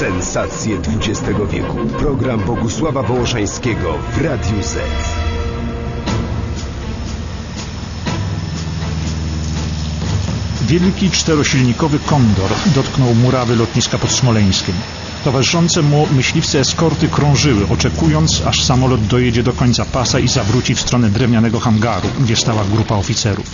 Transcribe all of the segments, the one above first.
Sensacje XX wieku. Program Bogusława Wołoszańskiego w Radiu Z. Wielki czterosilnikowy kondor dotknął murawy lotniska pod Smoleńskiem. Towarzyszące mu myśliwce eskorty krążyły, oczekując, aż samolot dojedzie do końca pasa i zawróci w stronę drewnianego hangaru, gdzie stała grupa oficerów.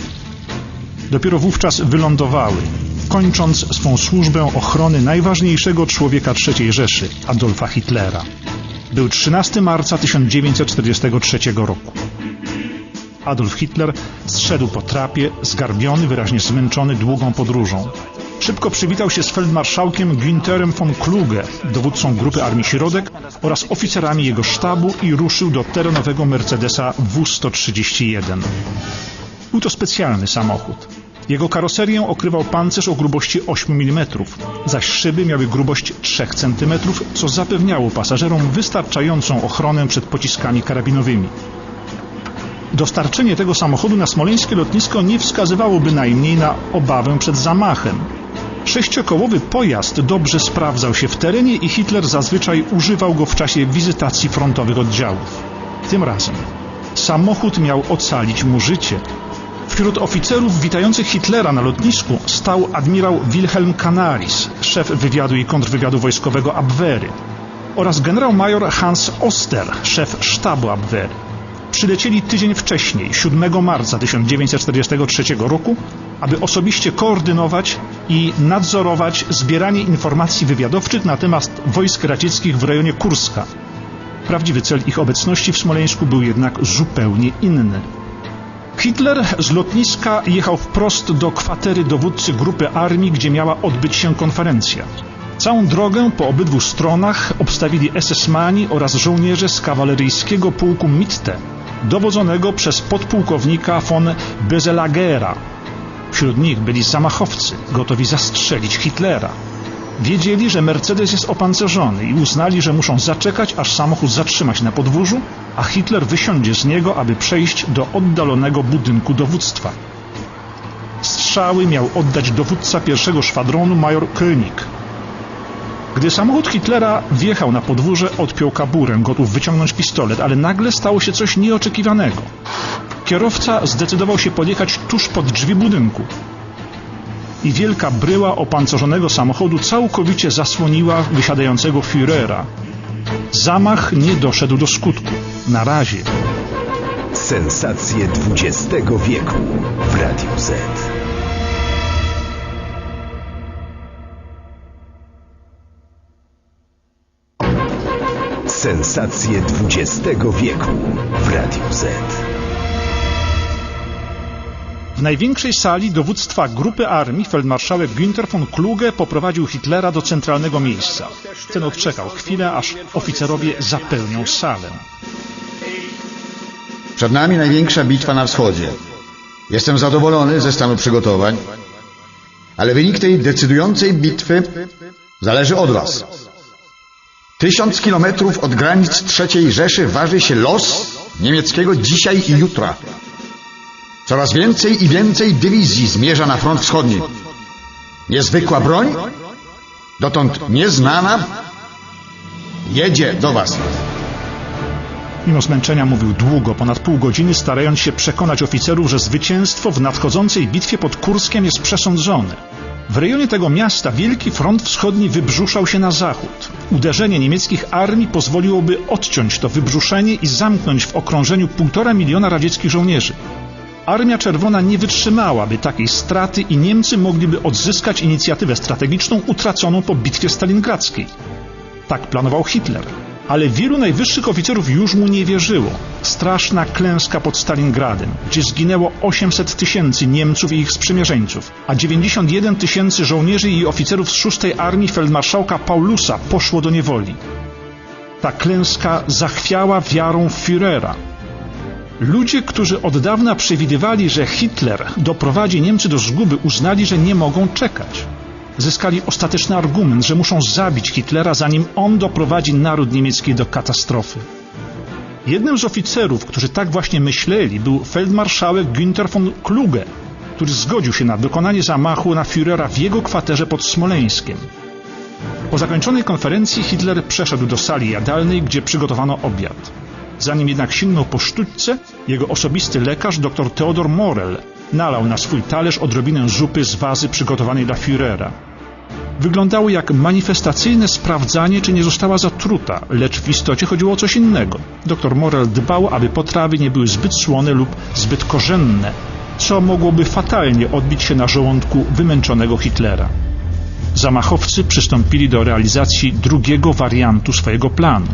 Dopiero wówczas wylądowały, kończąc swą służbę ochrony najważniejszego człowieka III Rzeszy, Adolfa Hitlera. Był 13 marca 1943 roku. Adolf Hitler zszedł po trapie, zgarbiony, wyraźnie zmęczony długą podróżą. Szybko przywitał się z feldmarszałkiem Günterem von Kluge, dowódcą grupy Armii Środek oraz oficerami jego sztabu i ruszył do terenowego Mercedesa W-131. Był to specjalny samochód. Jego karoserię okrywał pancerz o grubości 8 mm, zaś szyby miały grubość 3 cm, co zapewniało pasażerom wystarczającą ochronę przed pociskami karabinowymi. Dostarczenie tego samochodu na smoleńskie lotnisko nie wskazywało bynajmniej na obawę przed zamachem. Sześciokołowy pojazd dobrze sprawdzał się w terenie i Hitler zazwyczaj używał go w czasie wizytacji frontowych oddziałów. Tym razem samochód miał ocalić mu życie. Wśród oficerów witających Hitlera na lotnisku stał admirał Wilhelm Canaris, szef wywiadu i kontrwywiadu wojskowego Abwehry oraz generał-major Hans Oster, szef sztabu Abwehry przylecieli tydzień wcześniej, 7 marca 1943 roku, aby osobiście koordynować i nadzorować zbieranie informacji wywiadowczych na temat wojsk radzieckich w rejonie Kurska. Prawdziwy cel ich obecności w Smoleńsku był jednak zupełnie inny. Hitler z lotniska jechał wprost do kwatery dowódcy grupy armii, gdzie miała odbyć się konferencja. Całą drogę po obydwu stronach obstawili SS-mani oraz żołnierze z kawaleryjskiego pułku Mitte, dowodzonego przez podpułkownika von Bezelagera. Wśród nich byli zamachowcy, gotowi zastrzelić Hitlera. Wiedzieli, że Mercedes jest opancerzony i uznali, że muszą zaczekać, aż samochód zatrzyma się na podwórzu, a Hitler wysiądzie z niego, aby przejść do oddalonego budynku dowództwa. Strzały miał oddać dowódca pierwszego szwadronu major König. Gdy samochód Hitlera wjechał na podwórze, odpiął kaburę, gotów wyciągnąć pistolet, ale nagle stało się coś nieoczekiwanego. Kierowca zdecydował się podjechać tuż pod drzwi budynku. I wielka bryła opancerzonego samochodu całkowicie zasłoniła wysiadającego Führera. Zamach nie doszedł do skutku. Na razie. Sensacje XX wieku w Radiu Z. Sensacje XX wieku w Radiu Z. W największej sali dowództwa grupy armii feldmarszałek Günther von Kluge poprowadził Hitlera do centralnego miejsca. Ten odczekał chwilę, aż oficerowie zapełnią salę. Przed nami największa bitwa na wschodzie. Jestem zadowolony ze stanu przygotowań, ale wynik tej decydującej bitwy zależy od Was. Tysiąc kilometrów od granic III Rzeszy waży się los niemieckiego dzisiaj i jutra. Coraz więcej i więcej dywizji zmierza na front wschodni. Niezwykła broń, dotąd nieznana, jedzie do Was. Mimo zmęczenia mówił długo, ponad pół godziny, starając się przekonać oficerów, że zwycięstwo w nadchodzącej bitwie pod Kurskiem jest przesądzone. W rejonie tego miasta Wielki Front Wschodni wybrzuszał się na zachód. Uderzenie niemieckich armii pozwoliłoby odciąć to wybrzuszenie i zamknąć w okrążeniu półtora miliona radzieckich żołnierzy. Armia Czerwona nie wytrzymałaby takiej straty i Niemcy mogliby odzyskać inicjatywę strategiczną utraconą po bitwie stalingradzkiej. Tak planował Hitler. Ale wielu najwyższych oficerów już mu nie wierzyło. Straszna klęska pod Stalingradem, gdzie zginęło 800 tysięcy Niemców i ich sprzymierzeńców, a 91 tysięcy żołnierzy i oficerów z szóstej armii feldmarszałka Paulusa poszło do niewoli. Ta klęska zachwiała wiarą Führera. Ludzie, którzy od dawna przewidywali, że Hitler doprowadzi Niemcy do zguby, uznali, że nie mogą czekać zyskali ostateczny argument, że muszą zabić Hitlera, zanim on doprowadzi naród niemiecki do katastrofy. Jednym z oficerów, którzy tak właśnie myśleli, był feldmarszałek Günther von Kluge, który zgodził się na dokonanie zamachu na Führera w jego kwaterze pod Smoleńskiem. Po zakończonej konferencji Hitler przeszedł do sali jadalnej, gdzie przygotowano obiad. Zanim jednak sięgnął po sztućce, jego osobisty lekarz dr Theodor Morel nalał na swój talerz odrobinę zupy z wazy przygotowanej dla Führera. Wyglądało jak manifestacyjne sprawdzanie, czy nie została zatruta, lecz w istocie chodziło o coś innego. Dr Morel dbał, aby potrawy nie były zbyt słone lub zbyt korzenne, co mogłoby fatalnie odbić się na żołądku wymęczonego Hitlera. Zamachowcy przystąpili do realizacji drugiego wariantu swojego planu.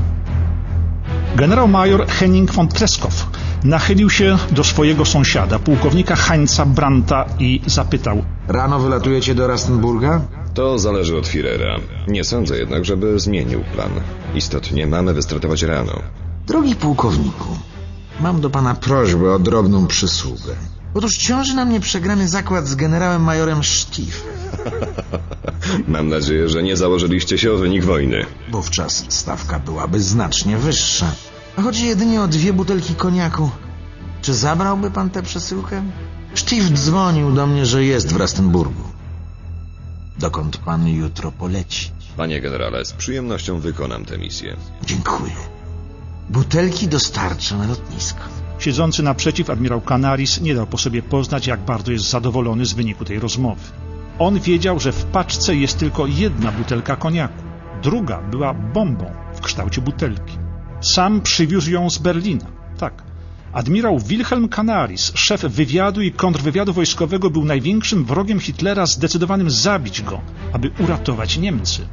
Generał-major Henning von Treskow nachylił się do swojego sąsiada, pułkownika Heinza Brandta i zapytał Rano wylatujecie do Rastenburga? To zależy od Führera. Nie sądzę jednak, żeby zmienił plan. Istotnie mamy wystartować rano. Drogi pułkowniku, mam do pana prośbę o drobną przysługę. Otóż ciąży na mnie przegrany zakład z generałem majorem Stief. Mam nadzieję, że nie założyliście się o wynik wojny. Wówczas stawka byłaby znacznie wyższa. A chodzi jedynie o dwie butelki koniaku. Czy zabrałby pan tę przesyłkę? Stief dzwonił do mnie, że jest w Rastenburgu. Dokąd pan jutro poleci? Panie generale, z przyjemnością wykonam tę misję. Dziękuję. Butelki dostarczę na lotnisko. Siedzący naprzeciw admirał Canaris nie dał po sobie poznać, jak bardzo jest zadowolony z wyniku tej rozmowy. On wiedział, że w paczce jest tylko jedna butelka koniaku. Druga była bombą w kształcie butelki. Sam przywiózł ją z Berlina. Tak. Admirał Wilhelm Canaris, szef wywiadu i kontrwywiadu wojskowego, był największym wrogiem Hitlera, zdecydowanym zabić go, aby uratować Niemcy.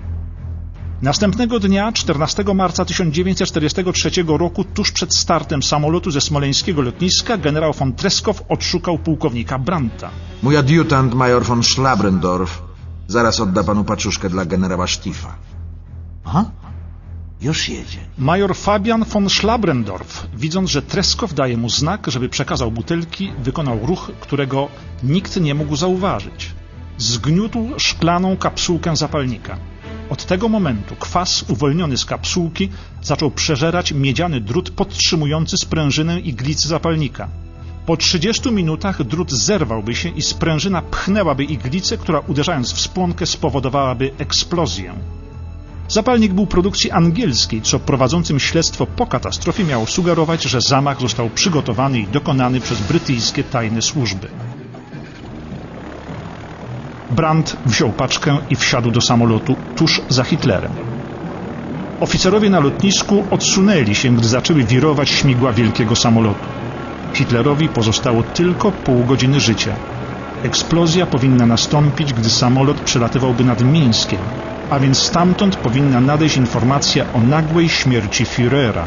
Następnego dnia, 14 marca 1943 roku, tuż przed startem samolotu ze smoleńskiego lotniska, generał von Treskow odszukał pułkownika Brandta. Mój adiutant, major von Schlabrendorf, zaraz odda panu paczuszkę dla generała Stiefa. Aha, już jedzie. Major Fabian von Schlabrendorf, widząc, że Treskow daje mu znak, żeby przekazał butelki, wykonał ruch, którego nikt nie mógł zauważyć. Zgniótł szklaną kapsułkę zapalnika. Od tego momentu kwas uwolniony z kapsułki zaczął przeżerać miedziany drut podtrzymujący sprężynę iglicy zapalnika. Po 30 minutach drut zerwałby się i sprężyna pchnęłaby iglicę, która uderzając w spłonkę spowodowałaby eksplozję. Zapalnik był produkcji angielskiej, co prowadzącym śledztwo po katastrofie miało sugerować, że zamach został przygotowany i dokonany przez brytyjskie tajne służby. Brandt wziął paczkę i wsiadł do samolotu tuż za Hitlerem. Oficerowie na lotnisku odsunęli się, gdy zaczęły wirować śmigła wielkiego samolotu. Hitlerowi pozostało tylko pół godziny życia. Eksplozja powinna nastąpić, gdy samolot przelatywałby nad Mińskiem, a więc stamtąd powinna nadejść informacja o nagłej śmierci Führera.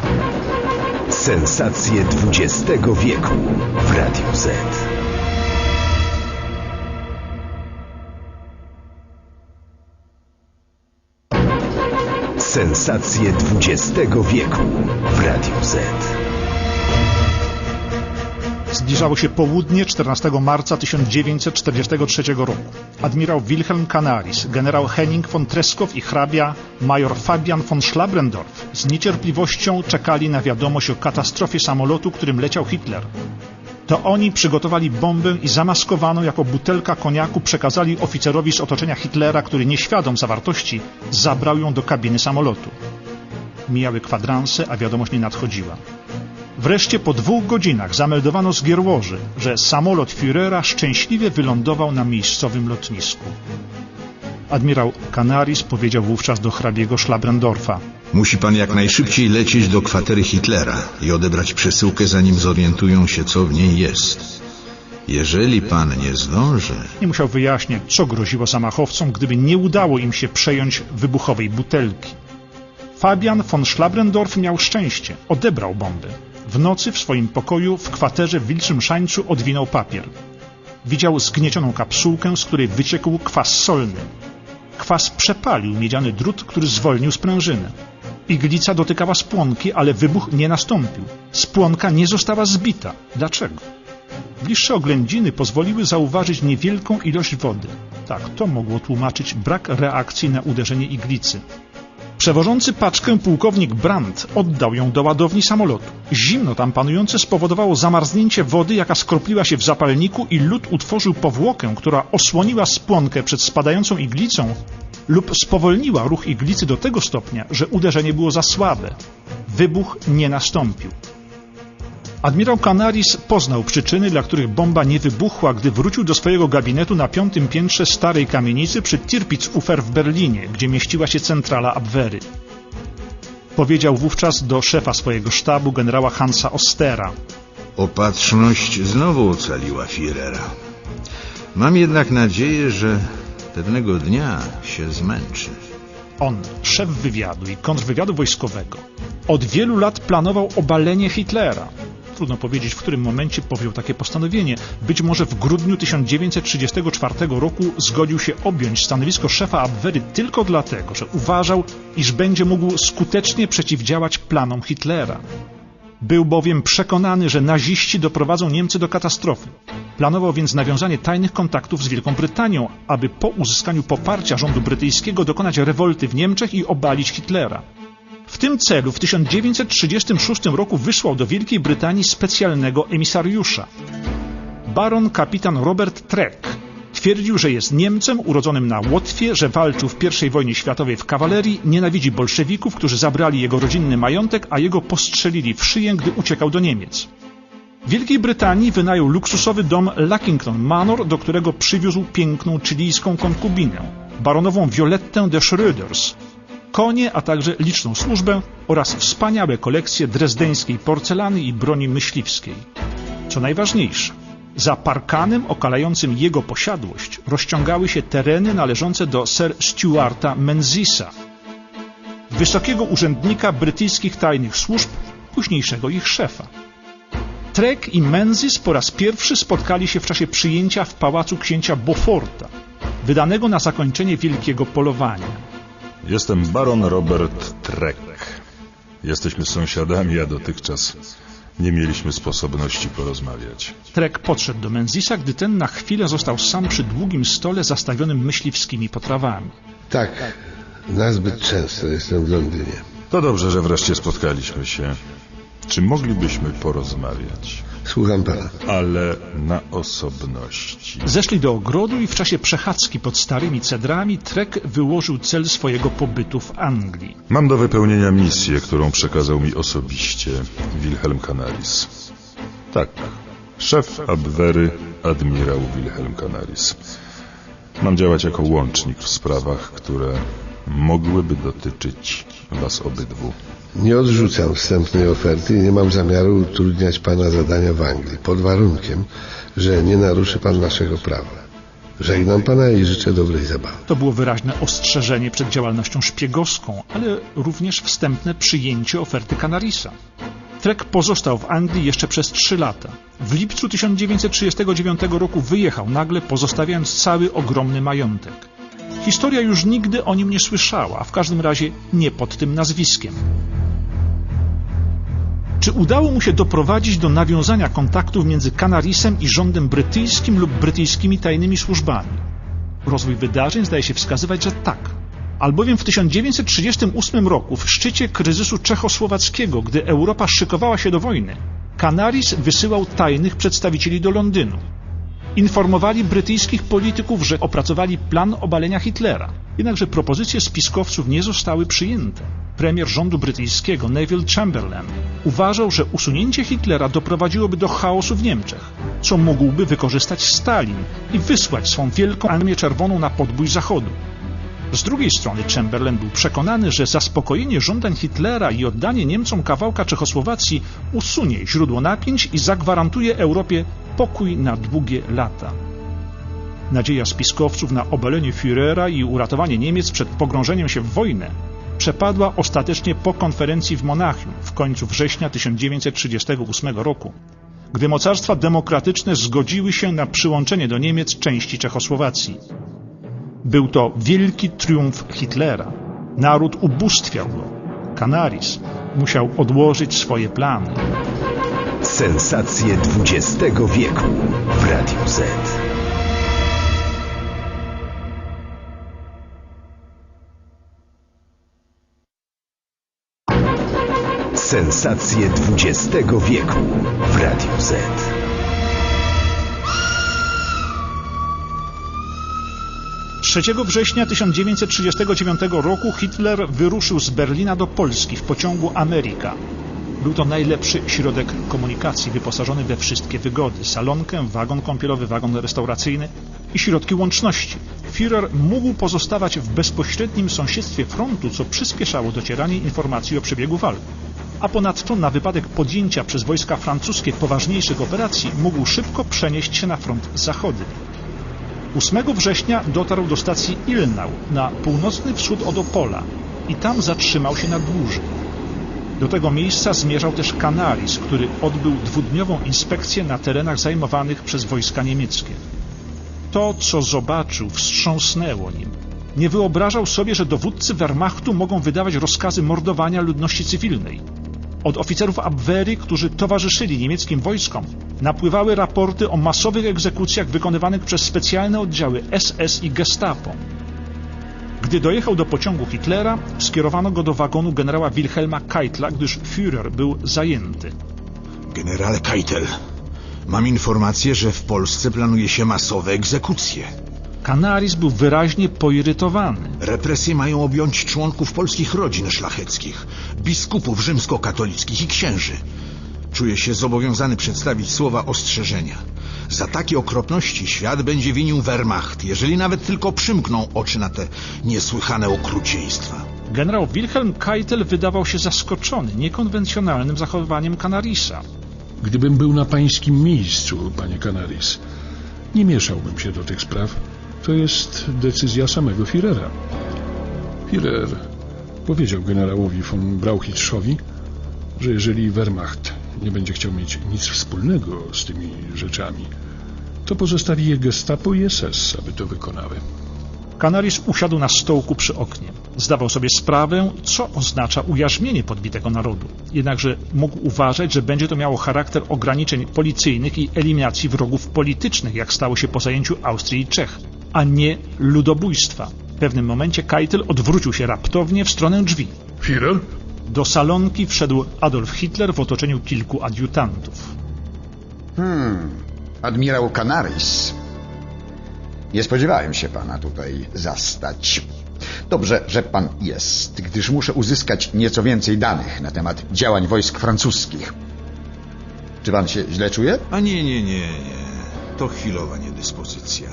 Sensacje XX wieku w Radiu Z. Sensacje XX wieku w Radiu Z. Zbliżało się południe 14 marca 1943 roku. Admirał Wilhelm Canaris, generał Henning von Treskow i hrabia major Fabian von Schlabrendorf z niecierpliwością czekali na wiadomość o katastrofie samolotu, którym leciał Hitler. To oni przygotowali bombę i zamaskowaną jako butelka koniaku przekazali oficerowi z otoczenia Hitlera, który nieświadom zawartości zabrał ją do kabiny samolotu. Mijały kwadranse, a wiadomość nie nadchodziła. Wreszcie po dwóch godzinach zameldowano z Gierłoży, że samolot Führera szczęśliwie wylądował na miejscowym lotnisku. Admirał Canaris powiedział wówczas do hrabiego Schlabrendorfa. Musi pan jak najszybciej lecieć do kwatery Hitlera i odebrać przesyłkę, zanim zorientują się, co w niej jest. Jeżeli pan nie zdąży, Nie musiał wyjaśniać, co groziło zamachowcom, gdyby nie udało im się przejąć wybuchowej butelki. Fabian von Schlabrendorf miał szczęście. Odebrał bombę. W nocy w swoim pokoju w kwaterze w Wilczym Szańcu odwinął papier. Widział zgniecioną kapsułkę, z której wyciekł kwas solny. Kwas przepalił miedziany drut, który zwolnił sprężynę. Iglica dotykała spłonki, ale wybuch nie nastąpił. Spłonka nie została zbita. Dlaczego? Bliższe oględziny pozwoliły zauważyć niewielką ilość wody. Tak, to mogło tłumaczyć brak reakcji na uderzenie iglicy. Przewożący paczkę pułkownik Brandt oddał ją do ładowni samolotu. Zimno tam panujące spowodowało zamarznięcie wody, jaka skropliła się w zapalniku i lód utworzył powłokę, która osłoniła spłonkę przed spadającą iglicą lub spowolniła ruch iglicy do tego stopnia, że uderzenie było za słabe. Wybuch nie nastąpił. Admirał Canaris poznał przyczyny, dla których bomba nie wybuchła, gdy wrócił do swojego gabinetu na piątym piętrze starej kamienicy przy Tirpitz-Ufer w Berlinie, gdzie mieściła się centrala Abwehry. Powiedział wówczas do szefa swojego sztabu, generała Hansa Ostera. Opatrzność znowu ocaliła Führera. Mam jednak nadzieję, że pewnego dnia się zmęczy. On, szef wywiadu i kontrwywiadu wojskowego, od wielu lat planował obalenie Hitlera. Trudno powiedzieć, w którym momencie powziął takie postanowienie. Być może w grudniu 1934 roku zgodził się objąć stanowisko szefa Abwehry tylko dlatego, że uważał, iż będzie mógł skutecznie przeciwdziałać planom Hitlera. Był bowiem przekonany, że naziści doprowadzą Niemcy do katastrofy. Planował więc nawiązanie tajnych kontaktów z Wielką Brytanią, aby po uzyskaniu poparcia rządu brytyjskiego dokonać rewolty w Niemczech i obalić Hitlera. W tym celu w 1936 roku wysłał do Wielkiej Brytanii specjalnego emisariusza. Baron kapitan Robert Treck twierdził, że jest Niemcem urodzonym na Łotwie, że walczył w I wojnie światowej w kawalerii, nienawidzi bolszewików, którzy zabrali jego rodzinny majątek, a jego postrzelili w szyję, gdy uciekał do Niemiec. W Wielkiej Brytanii wynajął luksusowy dom Luckington Manor, do którego przywiózł piękną chilijską konkubinę, baronową Violettę de Schröders, konie, a także liczną służbę oraz wspaniałe kolekcje drezdeńskiej porcelany i broni myśliwskiej. Co najważniejsze, za parkanem okalającym jego posiadłość rozciągały się tereny należące do Sir Stuarta Menzisa, wysokiego urzędnika brytyjskich tajnych służb, późniejszego ich szefa. Trek i Menzies po raz pierwszy spotkali się w czasie przyjęcia w pałacu księcia Beauforta, wydanego na zakończenie wielkiego polowania. Jestem baron Robert Trek. Jesteśmy sąsiadami, a dotychczas nie mieliśmy sposobności porozmawiać. Trek podszedł do Menzisa, gdy ten na chwilę został sam przy długim stole zastawionym myśliwskimi potrawami. Tak, nazbyt często jestem w Londynie. To dobrze, że wreszcie spotkaliśmy się. Czy moglibyśmy porozmawiać? Słucham pana. Ale na osobności. Zeszli do ogrodu i w czasie przechadzki pod starymi cedrami Trek wyłożył cel swojego pobytu w Anglii. Mam do wypełnienia misję, którą przekazał mi osobiście Wilhelm Canaris. Tak, szef Abwehry, admirał Wilhelm Canaris. Mam działać jako łącznik w sprawach, które mogłyby dotyczyć was obydwu. Nie odrzucam wstępnej oferty i nie mam zamiaru utrudniać pana zadania w Anglii, pod warunkiem, że nie naruszy pan naszego prawa. Żegnam pana i życzę dobrej zabawy. To było wyraźne ostrzeżenie przed działalnością szpiegowską, ale również wstępne przyjęcie oferty Canarisa. Trek pozostał w Anglii jeszcze przez trzy lata. W lipcu 1939 roku wyjechał nagle, pozostawiając cały ogromny majątek. Historia już nigdy o nim nie słyszała, a w każdym razie nie pod tym nazwiskiem. Czy udało mu się doprowadzić do nawiązania kontaktów między Canarisem i rządem brytyjskim lub brytyjskimi tajnymi służbami? Rozwój wydarzeń zdaje się wskazywać, że tak. Albowiem w 1938 roku, w szczycie kryzysu czechosłowackiego, gdy Europa szykowała się do wojny, Canaris wysyłał tajnych przedstawicieli do Londynu. Informowali brytyjskich polityków, że opracowali plan obalenia Hitlera. Jednakże propozycje spiskowców nie zostały przyjęte. Premier rządu brytyjskiego Neville Chamberlain uważał, że usunięcie Hitlera doprowadziłoby do chaosu w Niemczech, co mógłby wykorzystać Stalin i wysłać swą wielką armię czerwoną na podbój Zachodu. Z drugiej strony Chamberlain był przekonany, że zaspokojenie żądań Hitlera i oddanie Niemcom kawałka Czechosłowacji usunie źródło napięć i zagwarantuje Europie pokój na długie lata. Nadzieja spiskowców na obalenie Führera i uratowanie Niemiec przed pogrążeniem się w wojnę przepadła ostatecznie po konferencji w Monachium w końcu września 1938 roku, gdy mocarstwa demokratyczne zgodziły się na przyłączenie do Niemiec części Czechosłowacji. Był to wielki triumf Hitlera. Naród ubóstwiał go. Canaris musiał odłożyć swoje plany. Sensacje XX wieku w Radiu Z. Sensacje XX wieku w Radiu Z. Trzeciego września 1939 roku Hitler wyruszył z Berlina do Polski w pociągu Ameryka. Był to najlepszy środek komunikacji, wyposażony we wszystkie wygody. Salonkę, wagon kąpielowy, wagon restauracyjny i środki łączności. Führer mógł pozostawać w bezpośrednim sąsiedztwie frontu, co przyspieszało docieranie informacji o przebiegu walk. A ponadto na wypadek podjęcia przez wojska francuskie poważniejszych operacji mógł szybko przenieść się na front zachodni. 8 września dotarł do stacji Ilnau na północny wschód od Opola i tam zatrzymał się na dłużej. Do tego miejsca zmierzał też Canaris, który odbył dwudniową inspekcję na terenach zajmowanych przez wojska niemieckie. To, co zobaczył, wstrząsnęło nim. Nie wyobrażał sobie, że dowódcy Wehrmachtu mogą wydawać rozkazy mordowania ludności cywilnej. Od oficerów Abwehry, którzy towarzyszyli niemieckim wojskom, napływały raporty o masowych egzekucjach wykonywanych przez specjalne oddziały SS i Gestapo. Gdy dojechał do pociągu Hitlera, skierowano go do wagonu generała Wilhelma Keitla, gdyż Führer był zajęty. Generale Keitel, mam informację, że w Polsce planuje się masowe egzekucje. Canaris był wyraźnie poirytowany. Represje mają objąć członków polskich rodzin szlacheckich, biskupów rzymskokatolickich i księży. Czuję się zobowiązany przedstawić słowa ostrzeżenia. Za takie okropności świat będzie winił Wehrmacht, jeżeli nawet tylko przymkną oczy na te niesłychane okrucieństwa. Generał Wilhelm Keitel wydawał się zaskoczony niekonwencjonalnym zachowaniem Canarisa. Gdybym był na pańskim miejscu, panie Canaris, nie mieszałbym się do tych spraw. To jest decyzja samego Führera. Führer powiedział generałowi von Brauchitschowi, że jeżeli Wehrmacht nie będzie chciał mieć nic wspólnego z tymi rzeczami, to pozostawi je Gestapo i SS, aby to wykonały. Canaris usiadł na stołku przy oknie. Zdawał sobie sprawę, co oznacza ujarzmienie podbitego narodu. Jednakże mógł uważać, że będzie to miało charakter ograniczeń policyjnych i eliminacji wrogów politycznych, jak stało się po zajęciu Austrii i Czech, a nie ludobójstwa. W pewnym momencie Keitel odwrócił się raptownie w stronę drzwi. Führer? Do salonki wszedł Adolf Hitler w otoczeniu kilku adiutantów. Hmm, admirał Canaris. Nie spodziewałem się pana tutaj zastać. Dobrze, że pan jest, gdyż muszę uzyskać nieco więcej danych na temat działań wojsk francuskich. Czy pan się źle czuje? A nie, nie, nie, nie. To chwilowa niedyspozycja.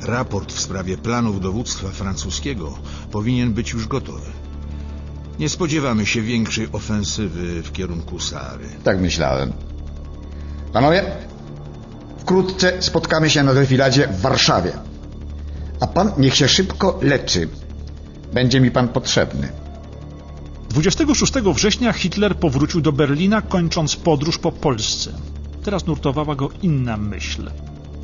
Raport w sprawie planów dowództwa francuskiego powinien być już gotowy. Nie spodziewamy się większej ofensywy w kierunku Sary. Tak myślałem. Panowie, wkrótce spotkamy się na defiladzie w Warszawie. A pan niech się szybko leczy. Będzie mi pan potrzebny. 26 września Hitler powrócił do Berlina, kończąc podróż po Polsce. Teraz nurtowała go inna myśl.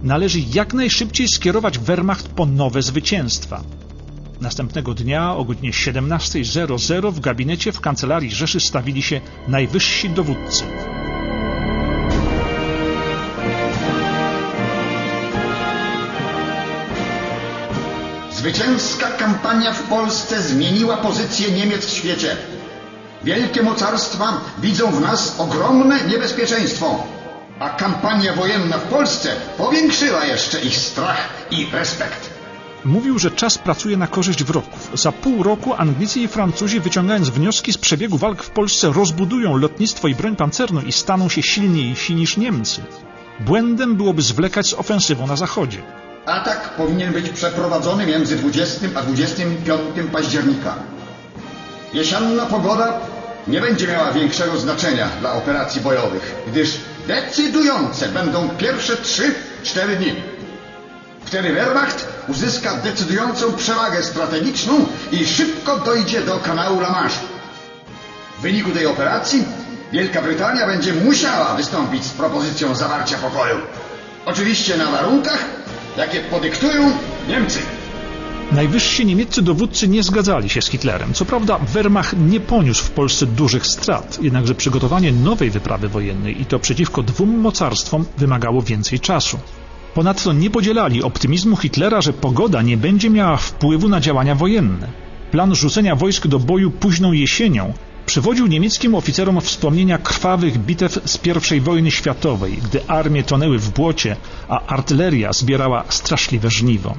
Należy jak najszybciej skierować Wehrmacht po nowe zwycięstwa. Następnego dnia o godzinie 17.00 w gabinecie w kancelarii Rzeszy stawili się najwyżsi dowódcy. Zwycięska kampania w Polsce zmieniła pozycję Niemiec w świecie. Wielkie mocarstwa widzą w nas ogromne niebezpieczeństwo, a kampania wojenna w Polsce powiększyła jeszcze ich strach i respekt. Mówił, że czas pracuje na korzyść wrogów. Za pół roku Anglicy i Francuzi, wyciągając wnioski z przebiegu walk w Polsce, rozbudują lotnictwo i broń pancerną i staną się silniejsi niż Niemcy. Błędem byłoby zwlekać z ofensywą na zachodzie. Atak powinien być przeprowadzony między 20 a 25 października. Jesienna pogoda nie będzie miała większego znaczenia dla operacji bojowych, gdyż decydujące będą pierwsze 3-4 dni. Wtedy Wehrmacht uzyska decydującą przewagę strategiczną i szybko dojdzie do kanału La Manche. W wyniku tej operacji Wielka Brytania będzie musiała wystąpić z propozycją zawarcia pokoju. Oczywiście na warunkach, jakie podyktują Niemcy. Najwyżsi niemieccy dowódcy nie zgadzali się z Hitlerem. Co prawda Wehrmacht nie poniósł w Polsce dużych strat, jednakże przygotowanie nowej wyprawy wojennej i to przeciwko dwóm mocarstwom wymagało więcej czasu. Ponadto nie podzielali optymizmu Hitlera, że pogoda nie będzie miała wpływu na działania wojenne. Plan rzucenia wojsk do boju późną jesienią Przywodził niemieckim oficerom wspomnienia krwawych bitew z I wojny światowej, gdy armie tonęły w błocie, a artyleria zbierała straszliwe żniwo.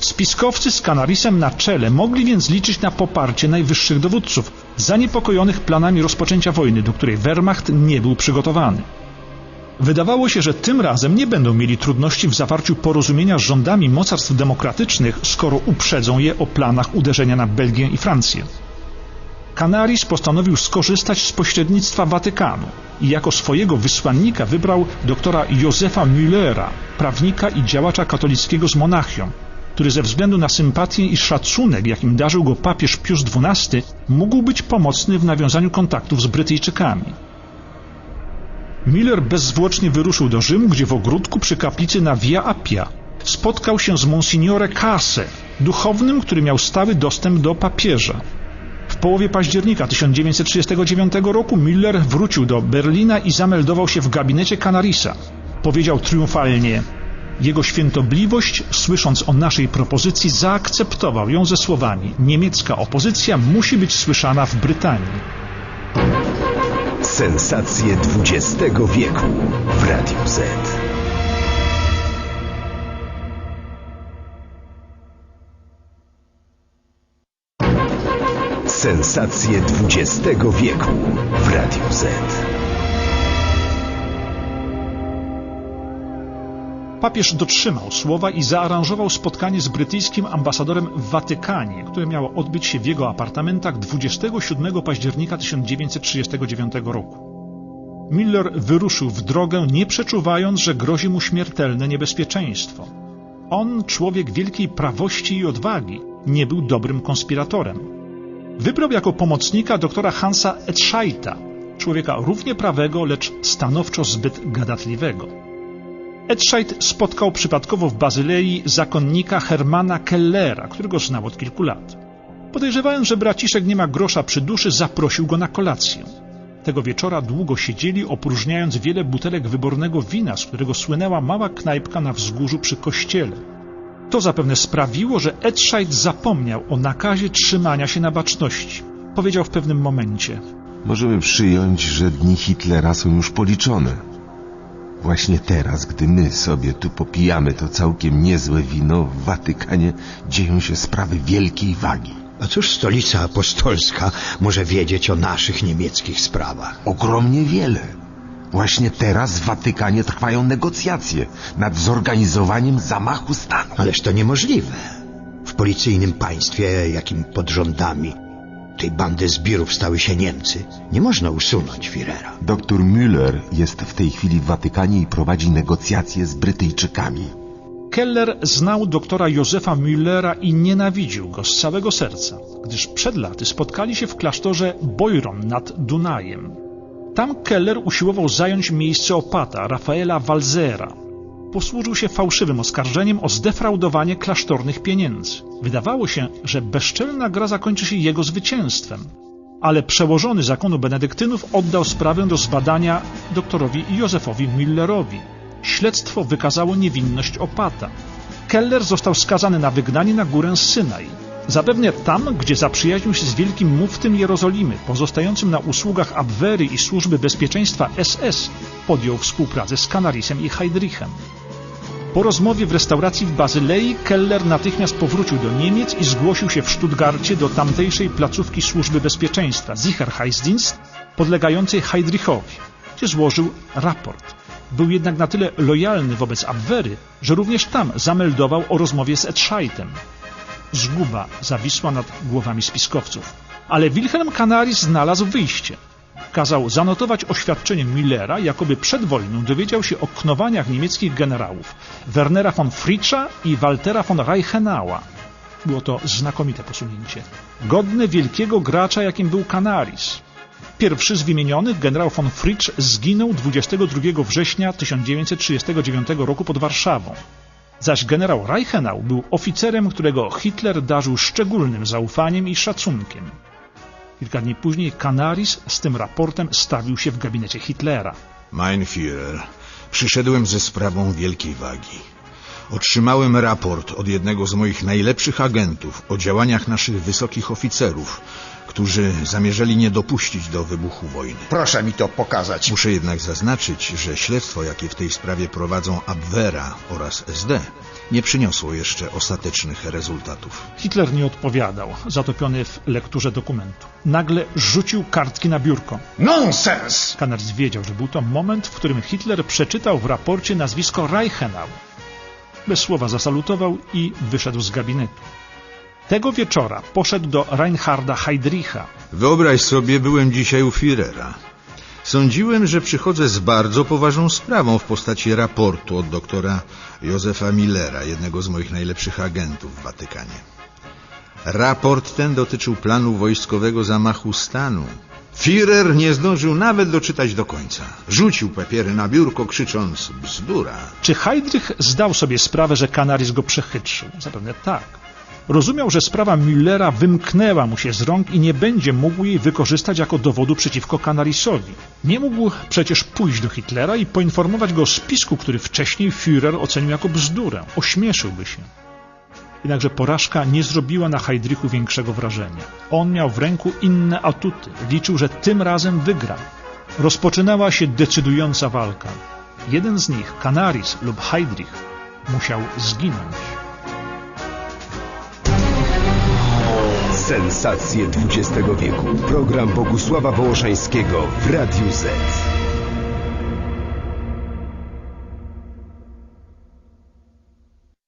Spiskowcy z Canarisem na czele mogli więc liczyć na poparcie najwyższych dowódców, zaniepokojonych planami rozpoczęcia wojny, do której Wehrmacht nie był przygotowany. Wydawało się, że tym razem nie będą mieli trudności w zawarciu porozumienia z rządami mocarstw demokratycznych, skoro uprzedzą je o planach uderzenia na Belgię i Francję. Canaris postanowił skorzystać z pośrednictwa Watykanu i jako swojego wysłannika wybrał doktora Józefa Müllera, prawnika i działacza katolickiego z Monachium, który ze względu na sympatię i szacunek, jakim darzył go papież Pius XII, mógł być pomocny w nawiązaniu kontaktów z Brytyjczykami. Miller bezzwłocznie wyruszył do Rzymu, gdzie w ogródku przy kaplicy na Via Appia spotkał się z Monsignore Case, duchownym, który miał stały dostęp do papieża. W połowie października 1939 roku Miller wrócił do Berlina i zameldował się w gabinecie Canarisa. Powiedział triumfalnie jego świętobliwość, słysząc o naszej propozycji, zaakceptował ją ze słowami niemiecka opozycja musi być słyszana w Brytanii. Sensacje XX wieku w Radiu Z. Sensacje XX wieku w Radiu Z. Papież dotrzymał słowa i zaaranżował spotkanie z brytyjskim ambasadorem w Watykanie, które miało odbyć się w jego apartamentach 27 października 1939 roku. Miller wyruszył w drogę, nie przeczuwając, że grozi mu śmiertelne niebezpieczeństwo. On, człowiek wielkiej prawości i odwagi, nie był dobrym konspiratorem. Wybrał jako pomocnika doktora Hansa Etscheita, człowieka równie prawego, lecz stanowczo zbyt gadatliwego. Etscheit spotkał przypadkowo w Bazylei zakonnika Hermana Kellera, którego znał od kilku lat. Podejrzewając, że braciszek nie ma grosza przy duszy, zaprosił go na kolację. Tego wieczora długo siedzieli, opróżniając wiele butelek wybornego wina, z którego słynęła mała knajpka na wzgórzu przy kościele. To zapewne sprawiło, że Etscheit zapomniał o nakazie trzymania się na baczności. Powiedział w pewnym momencie. Możemy przyjąć, że dni Hitlera są już policzone. Właśnie teraz, gdy my sobie tu popijamy to całkiem niezłe wino, w Watykanie dzieją się sprawy wielkiej wagi. A cóż stolica apostolska może wiedzieć o naszych niemieckich sprawach? Ogromnie wiele. Właśnie teraz w Watykanie trwają negocjacje nad zorganizowaniem zamachu stanu. Ależ to niemożliwe. W policyjnym państwie, jakim pod rządami tej bandy zbirów stały się Niemcy, nie można usunąć Führera. Doktor Müller jest w tej chwili w Watykanie i prowadzi negocjacje z Brytyjczykami. Keller znał doktora Józefa Müllera i nienawidził go z całego serca, gdyż przed laty spotkali się w klasztorze Boiron nad Dunajem. Tam Keller usiłował zająć miejsce opata Rafaela Walzera. Posłużył się fałszywym oskarżeniem o zdefraudowanie klasztornych pieniędzy. Wydawało się, że bezczelna gra zakończy się jego zwycięstwem. Ale przełożony zakonu benedyktynów oddał sprawę do zbadania doktorowi Józefowi Müllerowi. Śledztwo wykazało niewinność opata. Keller został skazany na wygnanie na górę Synaj. Zapewne tam, gdzie zaprzyjaźnił się z wielkim muftym Jerozolimy, pozostającym na usługach Abwehry i służby bezpieczeństwa SS, podjął współpracę z Canarisem i Heydrichem. Po rozmowie w restauracji w Bazylei Keller natychmiast powrócił do Niemiec i zgłosił się w Stuttgarcie do tamtejszej placówki służby bezpieczeństwa Sicherheitsdienst podlegającej Heydrichowi, gdzie złożył raport. Był jednak na tyle lojalny wobec Abwehry, że również tam zameldował o rozmowie z Etscheitem. Zguba zawisła nad głowami spiskowców. Ale Wilhelm Canaris znalazł wyjście. Kazał zanotować oświadczenie Millera, jakoby przed wojną dowiedział się o knowaniach niemieckich generałów Wernera von Fritscha i Waltera von Reichenau'a. Było to znakomite posunięcie. Godne wielkiego gracza, jakim był Canaris. Pierwszy z wymienionych, generał von Fritsch, zginął 22 września 1939 roku pod Warszawą. Zaś generał Reichenau był oficerem, którego Hitler darzył szczególnym zaufaniem i szacunkiem. Kilka dni później Canaris z tym raportem stawił się w gabinecie Hitlera. Mein Führer, przyszedłem ze sprawą wielkiej wagi. Otrzymałem raport od jednego z moich najlepszych agentów o działaniach naszych wysokich oficerów, którzy zamierzali nie dopuścić do wybuchu wojny. Proszę mi to pokazać. Muszę jednak zaznaczyć, że śledztwo, jakie w tej sprawie prowadzą Abwehra oraz SD, nie przyniosło jeszcze ostatecznych rezultatów. Hitler nie odpowiadał, zatopiony w lekturze dokumentu. Nagle rzucił kartki na biurko. Nonsens! Kanaris wiedział, że był to moment, w którym Hitler przeczytał w raporcie nazwisko Reichenau. Bez słowa zasalutował i wyszedł z gabinetu. Tego wieczora poszedł do Reinharda Heydricha. Wyobraź sobie, byłem dzisiaj u Führera. Sądziłem, że przychodzę z bardzo poważną sprawą w postaci raportu od doktora Józefa Millera, jednego z moich najlepszych agentów w Watykanie. Raport ten dotyczył planu wojskowego zamachu stanu. Führer nie zdążył nawet doczytać do końca. Rzucił papiery na biurko, krzycząc bzdura. Czy Heydrich zdał sobie sprawę, że Kanaris go przechytrzył? Zapewne tak. Rozumiał, że sprawa Müllera wymknęła mu się z rąk i nie będzie mógł jej wykorzystać jako dowodu przeciwko Kanarisowi. Nie mógł przecież pójść do Hitlera i poinformować go o spisku, który wcześniej Führer ocenił jako bzdurę. Ośmieszyłby się. Jednakże porażka nie zrobiła na Heydrichu większego wrażenia. On miał w ręku inne atuty. Liczył, że tym razem wygra. Rozpoczynała się decydująca walka. Jeden z nich, Canaris lub Heydrich, musiał zginąć. Sensacje XX wieku. Program Bogusława Wołoszańskiego w Radiu Z.